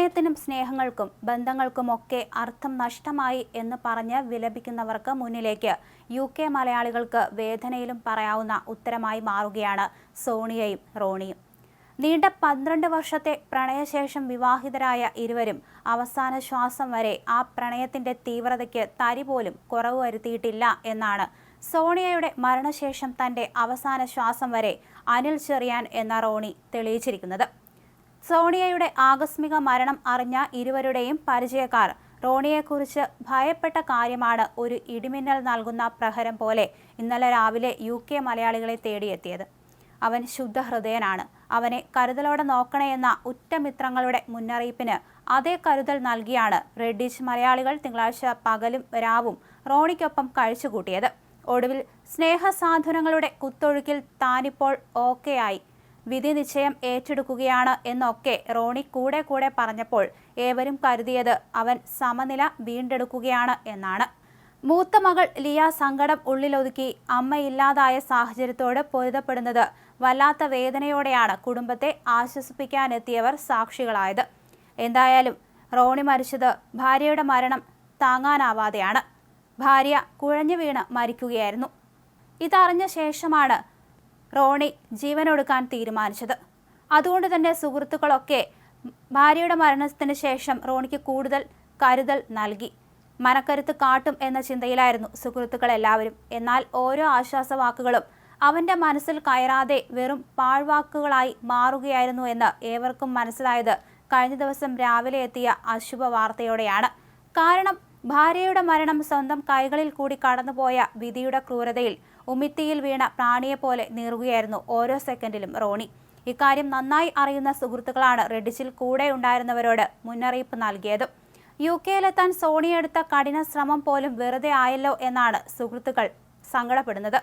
പ്രണയത്തിനും സ്നേഹങ്ങൾക്കും ബന്ധങ്ങൾക്കുമൊക്കെ അർത്ഥം നഷ്ടമായി എന്ന് പറഞ്ഞ് വിലപിക്കുന്നവർക്ക് മുന്നിലേക്ക് യു കെ മലയാളികൾക്ക് വേദനയിലും പറയാവുന്ന ഉത്തരമായി മാറുകയാണ് സോണിയയും റോണിയും. നീണ്ട പന്ത്രണ്ട് വർഷത്തെ പ്രണയശേഷം വിവാഹിതരായ ഇരുവരും അവസാന ശ്വാസം വരെ ആ പ്രണയത്തിന്റെ തീവ്രതയ്ക്ക് തരി പോലും കുറവ് വരുത്തിയിട്ടില്ല എന്നാണ് സോണിയയുടെ മരണശേഷം തന്റെ അവസാന ശ്വാസം വരെ അനിൽ ചെറിയാൻ എന്ന റോണി തെളിയിച്ചിരിക്കുന്നത്. സോണിയയുടെ ആകസ്മിക മരണം അറിഞ്ഞ ഇരുവരുടെയും പരിചയക്കാർ റോണിയെക്കുറിച്ച് ഭയപ്പെട്ട കാര്യമാണ് ഒരു ഇടിമിന്നൽ നൽകുന്ന പ്രഹരം പോലെ ഇന്നലെ രാവിലെ യു കെ മലയാളികളെ തേടിയെത്തിയത്. അവൻ ശുദ്ധഹൃദയനാണ്. അവനെ കരുതലോടെ നോക്കണേയെന്ന ഉറ്റമിത്രങ്ങളുടെ മുന്നറിയിപ്പിന് അതേ കരുതൽ നൽകിയാണ് റെഡ്ഡിഷ് മലയാളികൾ തിങ്കളാഴ്ച പകലും രാവും റോണിക്കൊപ്പം കഴിച്ചുകൂട്ടിയത്. ഒടുവിൽ സ്നേഹസാധനങ്ങളുടെ കുത്തൊഴുക്കിൽ താനിപ്പോൾ ഓക്കെയായി. വിധി നിശ്ചയം ഏറ്റെടുക്കുകയാണ് എന്നൊക്കെ റോണി കൂടെ കൂടെ പറഞ്ഞപ്പോൾ ഏവരും കരുതിയത് അവൻ സമനില വീണ്ടെടുക്കുകയാണ് എന്നാണ്. മൂത്ത മകൾ ലിയ സങ്കടം ഉള്ളിലൊതുക്കി അമ്മയില്ലാതായ സാഹചര്യത്തോട് പൊരുതപ്പെടുന്നത് വല്ലാത്ത വേദനയോടെയാണ് കുടുംബത്തെ ആശ്വസിപ്പിക്കാനെത്തിയവർ സാക്ഷികളായത്. എന്തായാലും റോണി മരിച്ചത് ഭാര്യയുടെ മരണം താങ്ങാനാവാതെയാണ്. ഭാര്യ കുഴഞ്ഞു വീണ് മരിക്കുകയായിരുന്നു. ഇതറിഞ്ഞ ശേഷമാണ് റോണി ജീവനൊടുക്കാൻ തീരുമാനിച്ചത്. അതുകൊണ്ട് തന്നെ സുഹൃത്തുക്കളൊക്കെ ഭാര്യയുടെ മരണത്തിന് ശേഷം റോണിക്ക് കൂടുതൽ കരുതൽ നൽകി. മനക്കരുത്ത് കാട്ടും എന്ന ചിന്തയിലായിരുന്നു സുഹൃത്തുക്കൾ എല്ലാവരും എന്നാൽ ഓരോ ആശ്വാസവാക്കുകളും അവന്റെ മനസ്സിൽ കയറാതെ വെറും പാഴ്വാക്കുകളായി മാറുകയായിരുന്നു എന്ന് ഏവർക്കും മനസ്സിലായത് കഴിഞ്ഞ ദിവസം രാവിലെ എത്തിയ അശുഭ വാർത്തയോടെയാണ് കാരണം ഭാര്യയുടെ മരണം സ്വന്തം കൈകളിൽ കൂടി കടന്നുപോയ വിധിയുടെ ക്രൂരതയിൽ ഉമിത്തിയിൽ വീണ പ്രാണിയെപ്പോലെ നീറുകയായിരുന്നു ഓരോ സെക്കൻഡിലും റോണി. ഇക്കാര്യം നന്നായി അറിയുന്ന സുഹൃത്തുക്കളാണ് റെഡിച്ചിൽ കൂടെ ഉണ്ടായിരുന്നവരോട് മുന്നറിയിപ്പ് നൽകിയത്. യു കെയിലെത്താൻ സോണിയെടുത്ത കഠിന ശ്രമം പോലും വെറുതെ ആയല്ലോ എന്നാണ് സുഹൃത്തുക്കൾ സങ്കടപ്പെടുന്നത്.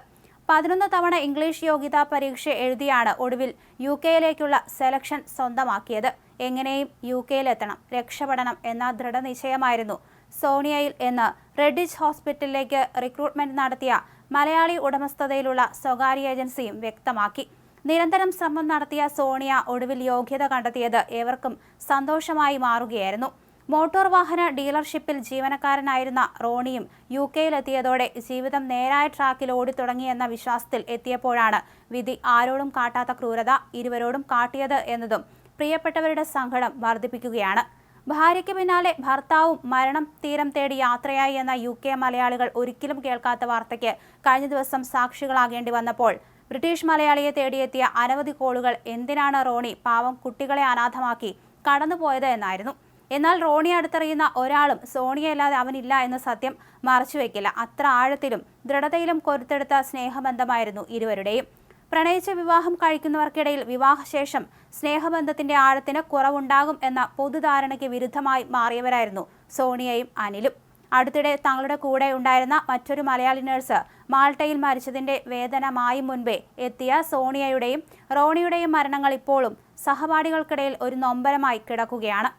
പതിനൊന്ന് തവണ ഇംഗ്ലീഷ് യോഗ്യതാ പരീക്ഷ എഴുതിയാണ് ഒടുവിൽ യു കെയിലേക്കുള്ള സെലക്ഷൻ സ്വന്തമാക്കിയത്. എങ്ങനെയും യു കെയിലെത്തണം രക്ഷപ്പെടണം എന്ന ദൃഢനിശ്ചയമായിരുന്നു സോണിയയിൽ എന്ന് റെഡിച്ച് ഹോസ്പിറ്റലിലേക്ക് റിക്രൂട്ട്മെന്റ് നടത്തിയ മലയാളി ഉടമസ്ഥതയിലുള്ള സ്വകാര്യ ഏജൻസിയും വ്യക്തമാക്കി. നിരന്തരം ശ്രമം നടത്തിയ സോണിയ ഒടുവിൽ യോഗ്യത കണ്ടെത്തിയത് ഏവർക്കും സന്തോഷമായി മാറുകയായിരുന്നു. മോട്ടോർ വാഹന ഡീലർഷിപ്പിൽ ജീവനക്കാരനായിരുന്ന റോണിയും യു കെയിലെത്തിയതോടെ ജീവിതം നേരായ ട്രാക്കിൽ ഓടിത്തുടങ്ങിയെന്ന വിശ്വാസത്തിൽ എത്തിയപ്പോഴാണ് വിധി ആരോടും കാട്ടാത്ത ക്രൂരത ഇരുവരോടും കാട്ടിയത് എന്നതും പ്രിയപ്പെട്ടവരുടെ സങ്കടം വർദ്ധിപ്പിക്കുകയാണ്. ഭാര്യയ്ക്ക് പിന്നാലെ ഭർത്താവും മരണം തീരം തേടി യാത്രയായി എന്ന യു കെ മലയാളികൾ ഒരിക്കലും കേൾക്കാത്ത വാർത്തയ്ക്ക് കഴിഞ്ഞ ദിവസം സാക്ഷികളാകേണ്ടി വന്നപ്പോൾ ബ്രിട്ടീഷ് മലയാളിയെ തേടിയെത്തിയ അനവധി കോളുകൾ എന്തിനാണ് റോണി പാവം കുട്ടികളെ അനാഥമാക്കി കടന്നുപോയത് എന്നായിരുന്നു. എന്നാൽ റോണി അടുത്തറിയുന്ന ഒരാളും സോണിയല്ലാതെ അവനില്ല എന്ന സത്യം മറച്ചുവെക്കില്ല. അത്ര ആഴത്തിലും ദൃഢതയിലും കൊരുത്തെടുത്ത സ്നേഹബന്ധമായിരുന്നു ഇരുവരുടെയും. പ്രണയിച്ച വിവാഹം കഴിക്കുന്നവർക്കിടയിൽ വിവാഹശേഷം സ്നേഹബന്ധത്തിന്റെ ആഴത്തിന് കുറവുണ്ടാകും എന്ന പൊതുധാരണയ്ക്ക് വിരുദ്ധമായി മാറിയവരായിരുന്നു സോണിയയും അനിലും. അടുത്തിടെ തങ്ങളുടെ കൂടെ ഉണ്ടായിരുന്ന മറ്റൊരു മലയാളി നഴ്സ് മാൾട്ടയിൽ മരിച്ചതിന്റെ വേദനമായി മുൻപേ എത്തിയ സോണിയയുടെയും റോണിയുടെയും മരണങ്ങൾ ഇപ്പോഴും സഹപാഠികൾക്കിടയിൽ ഒരു നൊമ്പരമായി കിടക്കുകയാണ്.